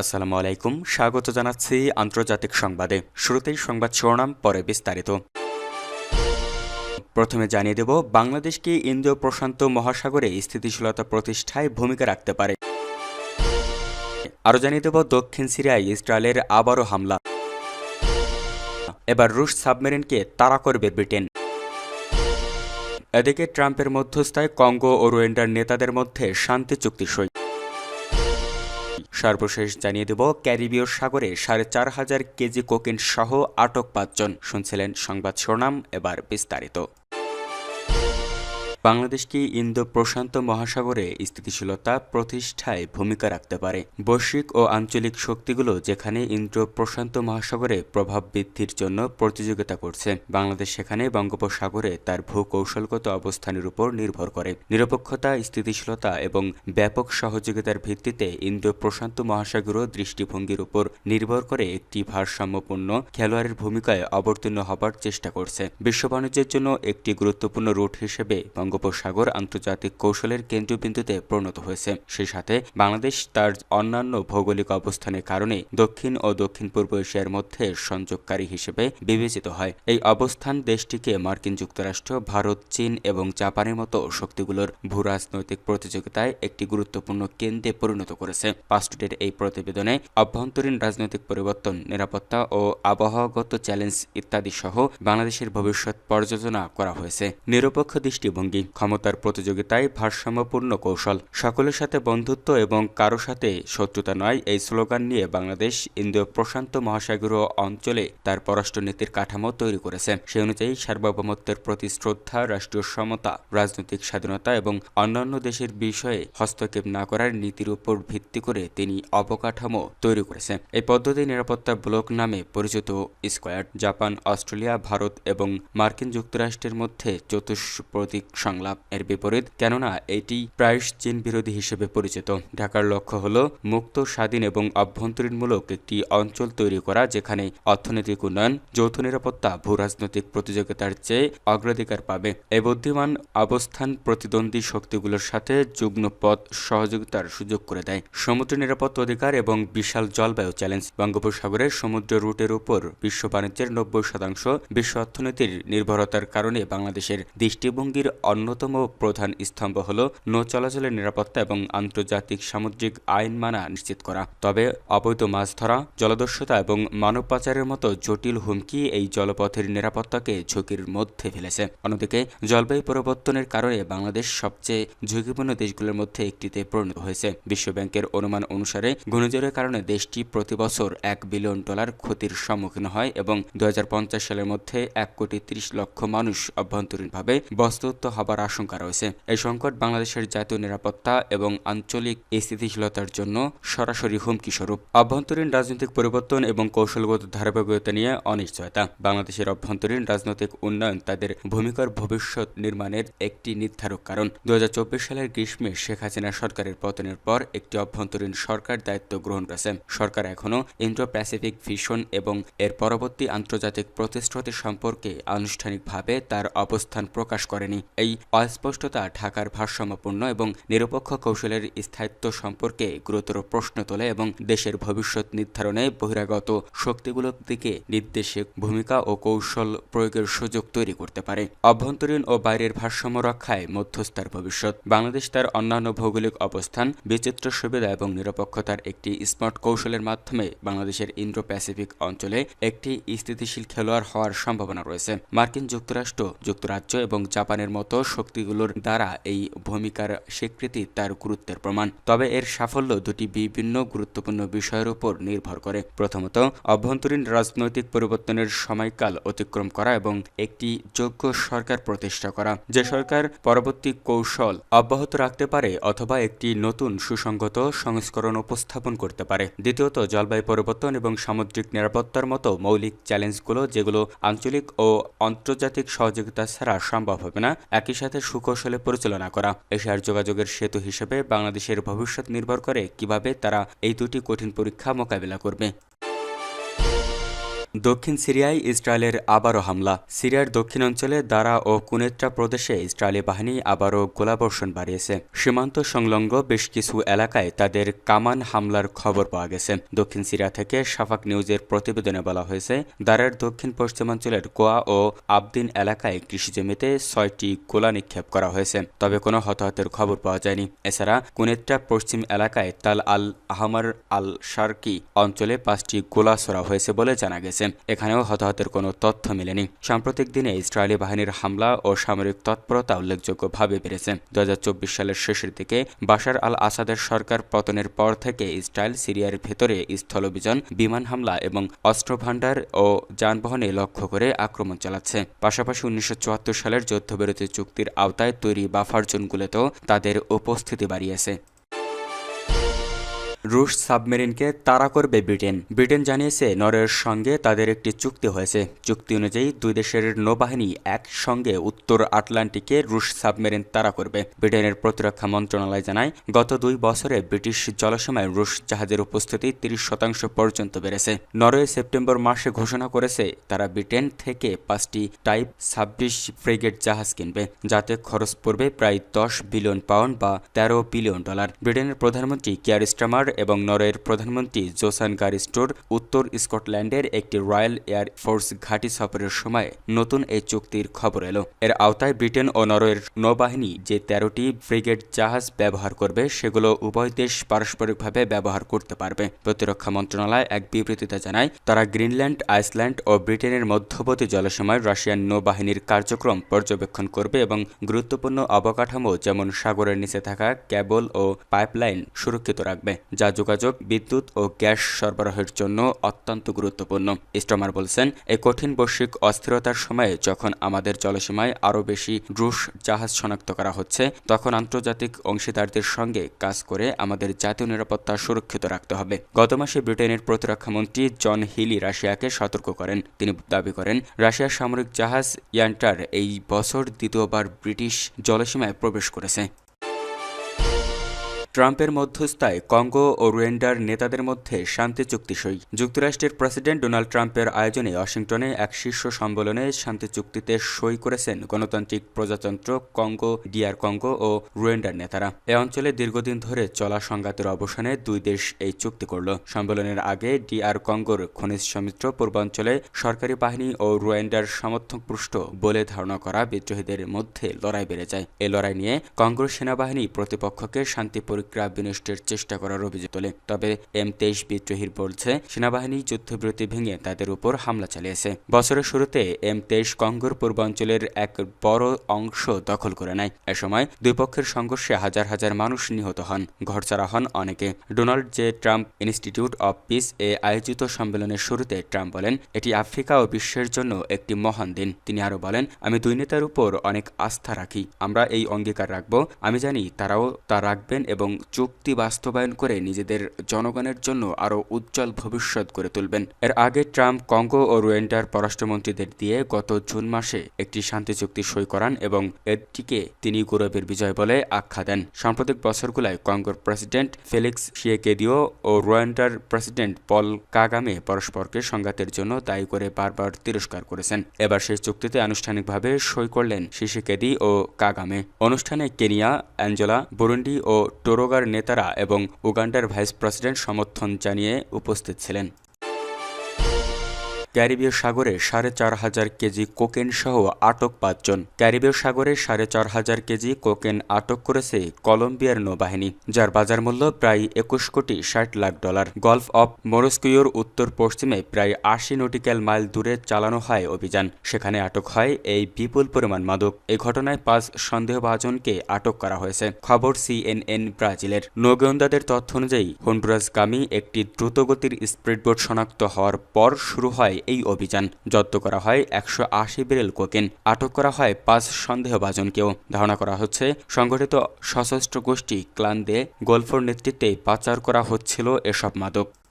আসসালামু আলাইকুম। স্বাগত জানাচ্ছি আন্তর্জাতিক সংবাদে। শুরুতেই সংবাদ শিরোনাম, পরে বিস্তারিত। প্রথমে জানিয়ে দেব, বাংলাদেশ কি ইন্দো প্রশান্ত মহাসাগরে স্থিতিশীলতা প্রতিষ্ঠায় ভূমিকা রাখতে পারে? আরও জানিয়ে দেব, দক্ষিণ সিরিয়ায় ইসরায়েলের আবারও হামলা। এবার রুশ সাবমেরিনকে তাড়া করবে ব্রিটেন। এদিকে ট্রাম্পের মধ্যস্থায় কঙ্গো ও রোয়েন্ডার নেতাদের মধ্যে শান্তি চুক্তি সই। সর্বশেষ জানিয়ে দেব, ক্যারিবীয় সাগরে সাড়ে চার হাজার কেজি কোকিনসহ আটক পাঁচজন। শুনছিলেন সংবাদ শিরোনাম, এবার বিস্তারিত। বাংলাদেশ কি ইন্দো প্রশান্ত মহাসাগরে স্থিতিশীলতা প্রতিষ্ঠায় ভূমিকা রাখতে পারে? বৈশ্বিক ও আঞ্চলিক শক্তিগুলো যেখানে ইন্দো প্রশান্ত মহাসাগরে প্রভাব বৃদ্ধির জন্য প্রতিযোগিতা করছে, বাংলাদেশ সেখানে বঙ্গোপসাগরে তার ভূকৌশলগত অবস্থানের উপর নির্ভর করে। নিরপেক্ষতা, স্থিতিশীলতা এবং ব্যাপক সহযোগিতার ভিত্তিতে ইন্দো প্রশান্ত মহাসাগরীয় দৃষ্টিভঙ্গির উপর নির্ভর করে একটি ভারসাম্যপূর্ণ খেলোয়াড়ের ভূমিকায় অবতীর্ণ হবার চেষ্টা করছে। বিশ্ব বাণিজ্যের জন্য একটি গুরুত্বপূর্ণ রুট হিসেবে বঙ্গোপসাগর আন্তর্জাতিক কৌশলের কেন্দ্রবিন্দুতে পরিণত হয়েছে। সেই সাথে বাংলাদেশ তার অন্যান্য ভৌগোলিক অবস্থানের কারণে দক্ষিণ ও দক্ষিণ পূর্ব এশিয়ার মধ্যে সংযোগকারী হিসেবে বিবেচিত হয়। এই অবস্থান দেশটিকে মার্কিন যুক্তরাষ্ট্র, ভারত, চীন এবং জাপানের মতো শক্তিগুলোর ভূরাজনৈতিক প্রতিযোগিতায় একটি গুরুত্বপূর্ণ কেন্দ্রে পরিণত করেছে। পাস্টুডের এই প্রতিবেদনে অভ্যন্তরীণ রাজনৈতিক পরিবর্তন, নিরাপত্তা ও আবহাওয়াগত চ্যালেঞ্জ ইত্যাদি সহ বাংলাদেশের ভবিষ্যৎ পর্যালোচনা করা হয়েছে। নিরপেক্ষ দৃষ্টিভঙ্গি ক্ষমতার প্রতিযোগিতায় ভারসাম্যপূর্ণ কৌশল। সকলের সাথে বন্ধুত্ব এবং কারও সাথে শত্রুতা নয়, এই স্লোগান নিয়ে বাংলাদেশ ইন্দো প্রশান্ত মহাসাগরীয় অঞ্চলে তার পররাষ্ট্রনীতির কাঠামো তৈরি করেছে। সে অনুযায়ী সার্বভৌমত্বের প্রতি শ্রদ্ধা, রাষ্ট্রীয় সমতা, রাজনৈতিক স্বাধীনতা এবং অন্যান্য দেশের বিষয়ে হস্তক্ষেপ না করার নীতির উপর ভিত্তি করে তিনি অবকাঠামো তৈরি করেছে। এই পদ্ধতি নিরাপত্তা ব্লক নামে পরিচিত স্কোয়াড জাপান, অস্ট্রেলিয়া, ভারত এবং মার্কিন যুক্তরাষ্ট্রের মধ্যে চতুষ্প্রতীক সংলাপ এর বিপরীত, কেননা এটি চীন বিরোধী হিসেবে পরিচিত। ঢাকার লক্ষ্য হল মুক্ত, স্বাধীন এবং অভ্যন্তরীণমূলক একটি অঞ্চল তৈরি করা, যেখানে অর্থনৈতিক উন্নয়ন, যৌথ নিরাপত্তা ভূ রাজনৈতিক প্রতিযোগিতার চেয়ে অগ্রাধিকার পাবে। এই বুদ্ধিমান অবস্থান প্রতিদ্বন্দ্বী শক্তিগুলোর সাথে যুগ্ম পথ সহযোগিতার সুযোগ করে দেয়। সমুদ্র নিরাপত্তা অধিকার এবং বিশাল জলবায়ু চ্যালেঞ্জ। বঙ্গোপসাগরের সমুদ্র রুটের উপর বিশ্ব বাণিজ্যের নব্বই শতাংশ বিশ্ব অর্থনীতির নির্ভরতার কারণে বাংলাদেশের দৃষ্টিভঙ্গির অন্যতম প্রধান স্তম্ভ হল নৌ চলাচলের নিরাপত্তা এবং আন্তর্জাতিক সামুদ্রিক আইন মানা নিশ্চিত করা। তবে অবৈধ মাছ ধরা, জলদস্যুতা এবং মানব পাচারের মতো জটিল হুমকি এই জলপথের নিরাপত্তাকে ঝুঁকির মধ্যে ফেলেছে। অন্যদিকে, জলবায়ু পরিবর্তনের কারণে বাংলাদেশ সবচেয়ে ঝুঁকিপূর্ণ দেশগুলোর মধ্যে একটিতে পরিণত হয়েছে। বিশ্বব্যাংকের অনুমান অনুসারে, ঘূর্ণিঝড়ের কারণে দেশটি প্রতি বছর এক বিলিয়ন ডলার ক্ষতির সম্মুখীন হয় এবং দু হাজার পঞ্চাশ সালের মধ্যে এক কোটি ত্রিশ লক্ষ মানুষ অভ্যন্তরীণভাবে বস্তুত্ব হবার আশঙ্কা রয়েছে। এই সংকট বাংলাদেশের জাতীয় নিরাপত্তা এবং আঞ্চলিক স্থিতিশীলতার জন্য সরাসরি হুমকি স্বরূপ। অভ্যন্তরীণ রাজনৈতিক পরিবর্তন এবং কৌশলগত ধারাবাহিকতা নিয়ে অনিশ্চয়তা। বাংলাদেশের অভ্যন্তরীণ রাজনৈতিক উন্নয়ন তাদের ভূমিকার ভবিষ্যৎ নির্মাণের একটি নির্ধারক কারণ। দু হাজার চব্বিশ সালের গ্রীষ্মে শেখ হাসিনা সরকারের পতনের পর একটি অভ্যন্তরীণ সরকার দায়িত্ব গ্রহণ করেছে। সরকার এখনও ইন্ডো প্যাসিফিক ভিশন এবং এর পরবর্তী আন্তর্জাতিক প্রতিশ্রুতি সম্পর্কে আনুষ্ঠানিকভাবে তার অবস্থান প্রকাশ করেনি। এই অস্পষ্টতা ঢাকার ভারসাম্যপূর্ণ এবং নিরপেক্ষ কৌশলের স্থায়িত্ব সম্পর্কে গুরুতর প্রশ্ন তোলে এবং দেশের ভবিষ্যৎ নির্ধারণে বহিরাগত শক্তিগুলোর দিকে নির্দেশক ভূমিকা ও কৌশল প্রয়োগের সুযোগ তৈরি করতে পারে। অভ্যন্তরীণ ও বাইরের ভারসাম্য রক্ষায় মধ্যস্থার ভবিষ্যৎ। বাংলাদেশ তার অন্যান্য ভৌগোলিক অবস্থান, বিচিত্র সুবিধা এবং নিরপেক্ষতার একটি স্মার্ট কৌশলের মাধ্যমে বাংলাদেশের ইন্ডো প্যাসিফিক অঞ্চলে একটি স্থিতিশীল খেলোয়াড় হওয়ার সম্ভাবনা রয়েছে। মার্কিন যুক্তরাষ্ট্র, যুক্তরাজ্য এবং জাপানের মতো শক্তিগুলোর দ্বারা এই ভূমিকার স্বীকৃতি তার গুরুত্বের প্রমাণ। তবে এর সাফল্য দুটি বিভিন্ন গুরুত্বপূর্ণ বিষয়ের উপর নির্ভর করে। প্রথমত, অভ্যন্তরীণ রাজনৈতিক পরিবর্তনের সময়কাল অতিক্রম করা এবং একটি যোগ্য সরকার প্রতিষ্ঠা করা। যে সরকার পরবর্তী কৌশল অব্যাহত রাখতে পারে অথবা একটি নতুন সুসংগত সংস্করণ উপস্থাপন করতে পারে। দ্বিতীয়ত, জলবায়ু পরিবর্তন এবং সামুদ্রিক নিরাপত্তার মতো মৌলিক চ্যালেঞ্জগুলো যেগুলো আঞ্চলিক ও আন্তর্জাতিক সহযোগিতা ছাড়া সম্ভব হবে না একই সাথে সুকৌশলে পরিচালনা করা। এশিয়ার যোগাযোগের সেতু হিসেবে বাংলাদেশের ভবিষ্যৎ নির্ভর করে কীভাবে তারা এই দুটি কঠিন পরীক্ষা মোকাবিলা করবে। দক্ষিণ সিরিয়ায় ইসরায়েলের আবারও হামলা। সিরিয়ার দক্ষিণ অঞ্চলে দারা ও কুনেত্রা প্রদেশে ইসরায়েলি বাহিনী আবারও গোলাবর্ষণ বাড়িয়েছে। সীমান্ত সংলগ্ন বেশ কিছু এলাকায় তাদের কামান হামলার খবর পাওয়া গেছে। দক্ষিণ সিরিয়া থেকে সাফাক নিউজের প্রতিবেদনে বলা হয়েছে, দারার দক্ষিণ পশ্চিমাঞ্চলের কোয়া ও আবদিন এলাকায় কৃষিজমিতে ছয়টি গোলা নিক্ষেপ করা হয়েছে, তবে কোনো হতাহতের খবর পাওয়া যায়নি। এছাড়া কুনেত্রা পশ্চিম এলাকায় তাল আল আহমার আল শার্কি অঞ্চলে পাঁচটি গোলা ছোড়া হয়েছে বলে জানা গেছে। এখানেও হতাহতের কোনো তথ্য মেলেনি। সাম্প্রতিক দিনে ইসরায়েলি বাহিনীর হামলা ও সামরিক তৎপরতা উল্লেখযোগ্যভাবে বেড়েছে। দু হাজার চব্বিশ সালের শেষের দিকে বাশার আল আসাদের সরকার পতনের পর থেকে ইসরায়েল সিরিয়ার ভেতরে স্থলভিযান বিমান হামলা এবং অস্ত্রভাণ্ডার ও যানবাহনে লক্ষ্য করে আক্রমণ চালাচ্ছে। পাশাপাশি উনিশশো চুয়াত্তর সালের যুদ্ধবিরতি চুক্তির আওতায় তৈরি বাফার জোনগুলোতেও তাদের উপস্থিতি বাড়িয়েছে। রুশ সাবমেরিনকে তাড়া করবে ব্রিটেন। ব্রিটেন জানিয়েছে, নরওয়ের সঙ্গে তাদের একটি চুক্তি হয়েছে। চুক্তি অনুযায়ী দুই দেশের নৌবাহিনী একসঙ্গে উত্তর আটলান্টিকে রুশ সাবমেরিন তাড়া করবে। ব্রিটেনের প্রতিরক্ষা মন্ত্রণালয় জানায়, গত দুই বছরে ব্রিটিশ জলসীমায় রুশ জাহাজের উপস্থিতি তিরিশ শতাংশ পর্যন্ত বেড়েছে। নরওয়ে সেপ্টেম্বর মাসে ঘোষণা করেছে, তারা ব্রিটেন থেকে পাঁচটি টাইপ ছাব্বিশ ফ্রিগেট জাহাজ কিনবে, যাতে খরচ পড়বে প্রায় দশ বিলিয়ন পাউন্ড বা তেরো বিলিয়ন ডলার। ব্রিটেনের প্রধানমন্ত্রী কিয়ার স্টামার এবং নরওয়ের প্রধানমন্ত্রী জোসান গারিস্টোর উত্তর স্কটল্যান্ডের একটি রয়্যাল এয়ার ফোর্স ঘাঁটি সফরের সময় নতুন এই চুক্তির খবর এলো। এর আওতায় ব্রিটেন ও নরওয়ের নৌবাহিনী যে তেরোটি ফ্রিগেট জাহাজ ব্যবহার করবে, সেগুলো উভয় দেশ পারস্পরিকভাবে ব্যবহার করতে পারবে, প্রতিরক্ষা মন্ত্রণালয় এক বিবৃতিতে জানায়। তারা গ্রিনল্যান্ড, আইসল্যান্ড ও ব্রিটেনের মধ্যবর্তী জলসীমায় রাশিয়ান নৌবাহিনীর কার্যক্রম পর্যবেক্ষণ করবে এবং গুরুত্বপূর্ণ অবকাঠামো যেমন সাগরের নিচে থাকা কেবল ও পাইপলাইন সুরক্ষিত রাখবে। যা যোগাযোগ, বিদ্যুৎ ও গ্যাস সরবরাহের জন্য অত্যন্ত গুরুত্বপূর্ণ। স্টমার বলছেন এই কঠিন বৈশ্বিক অস্থিরতার সময়ে যখন আমাদের জলসীমায় আরও বেশি রুশ জাহাজ শনাক্ত করা হচ্ছে, তখন আন্তর্জাতিক অংশীদারদের সঙ্গে কাজ করে আমাদের জাতীয় নিরাপত্তা সুরক্ষিত রাখতে হবে। গত মাসে ব্রিটেনের প্রতিরক্ষামন্ত্রী জন হিলি রাশিয়াকে সতর্ক করেন। তিনি দাবি করেন, রাশিয়ার সামরিক জাহাজ ইয়ান্টার এই বছর দ্বিতীয়বার ব্রিটিশ জলসীমায় প্রবেশ করেছে। ট্রাম্পের মধ্যস্থায় কঙ্গো ও রুয়েন্ডার নেতাদের মধ্যে শান্তি চুক্তি সই। যুক্তরাষ্ট্রের প্রেসিডেন্ট ডোনাল্ড ট্রাম্পের আয়োজনে ওয়াশিংটনে এক শীর্ষ সম্মেলনে শান্তি চুক্তিতে সই করেছেন গণতান্ত্রিক প্রজাতন্ত্র কঙ্গো, ডিয়ার কঙ্গো ও রুয়েন্ডার নেতারা। এ অঞ্চলে দীর্ঘদিন ধরে চলা সংঘাতের অবসানে দুই দেশ এই চুক্তি করল। সম্মেলনের আগে ডিআর কঙ্গোর খনিজ সমিত্র পূর্বাঞ্চলে সরকারি বাহিনী ও রুয়েন্ডার সমর্থক পৃষ্ঠ বলে ধারণা করা বিদ্রোহীদের মধ্যে লড়াই বেড়ে যায়। এ লড়াই নিয়ে কঙ্গোর সেনাবাহিনী প্রতিপক্ষকে শান্তি পরিক্রা বিনষ্টের চেষ্টা করার অভিযোগ তোলে। তবে এম তেইশ বিদ্রোহীর বলছে, সেনাবাহিনী যুদ্ধবিরতি ভেঙে তাদের উপর হামলা চালিয়েছে। বছরের শুরুতে এম তেইশ কঙ্গোর পূর্বাঞ্চলের এক বড় অংশ দখল করে নেয়। এ সময় দুই পক্ষের সংঘর্ষে হাজার হাজার মানুষ নিহত হন। ঘরছাড়া হন অনেকে। Donald J Trump Institute of Peace এ আয়োজিত সম্মেলনের শুরুতে ট্রাম্প বলেন, এটি আফ্রিকা ও বিশ্বের জন্য একটি মহান দিন। তিনি আরও বলেন, আমি দুই নেতার উপর অনেক আস্থা রাখি। আমরা এই অঙ্গীকার রাখব। আমি জানি তারাও তা রাখবেন এবং চুক্তি বাস্তবায়ন করে নিজেদের জনগণের জন্য আরও উজ্জ্বল ভবিষ্যৎ গড়ে তুলবেন। এর আগে ট্রাম্প কঙ্গো ও রুয়েন্ডার পররাষ্ট্রমন্ত্রীদের দিয়ে গত জুন মাসে একটি শান্তি চুক্তি সই করান এবং এটিকে তিনি গৌরবের বিজয় বলে আখ্যা দেন। সাম্প্রতিক বছরগুলোয় কঙ্গোর প্রেসিডেন্ট ফেলিক্স শিয়েকেদিও ও রুয়েন্ডার প্রেসিডেন্ট পল কাগামে পরস্পরকে সংঘাতের জন্য দায়ী করে বারবার তিরস্কার করেছেন। এবার সেই চুক্তিতে আনুষ্ঠানিকভাবে সই করলেন শিশিকেদি ও কাগামে। অনুষ্ঠানে কেনিয়া, অ্যাঞ্জেলা, বুরুন্ডি ও টোরোগার নেতারা এবং উগান্ডার ভাইস প্রেসিডেন্ট সমর্থন জানিয়ে উপস্থিত ছিলেন। ক্যারিবীয় সাগরে সাড়ে চার হাজার কেজি কোকেন সহ আটক পাঁচজন। ক্যারিবীয় সাগরে সাড়ে চার হাজার কেজি কোকেন আটক করেছে কলম্বিয়ার নৌবাহিনী, যার বাজার মূল্য প্রায় একুশ কোটি ষাট লাখ ডলার। গলফ অফ মরস্কিওর উত্তর পশ্চিমে প্রায় আশি নটিক্যাল মাইল দূরে চালানো হয় অভিযান। সেখানে আটক হয় এই বিপুল পরিমাণ মাদক। এই ঘটনায় পাঁচ সন্দেহভাজনকে আটক করা হয়েছে। খবর সিএনএন ব্রাজিলের। নৌগোয়েন্দাদের তথ্য অনুযায়ী হন্ডুরাসগামী একটি দ্রুতগতির স্পিডবোট শনাক্ত হওয়ার পর শুরু হয় এই অভিযান। জব্দ করা হয় একশো আশি বেরেল কোকেন, আটক করা হয় পাঁচ সন্দেহভাজনকেও। ধারণা করা হচ্ছে সংগঠিত সশস্ত্র গোষ্ঠী ক্লান্দে গল্ফর নেতৃত্বে পাচার করা হচ্ছিল এসব মাদক।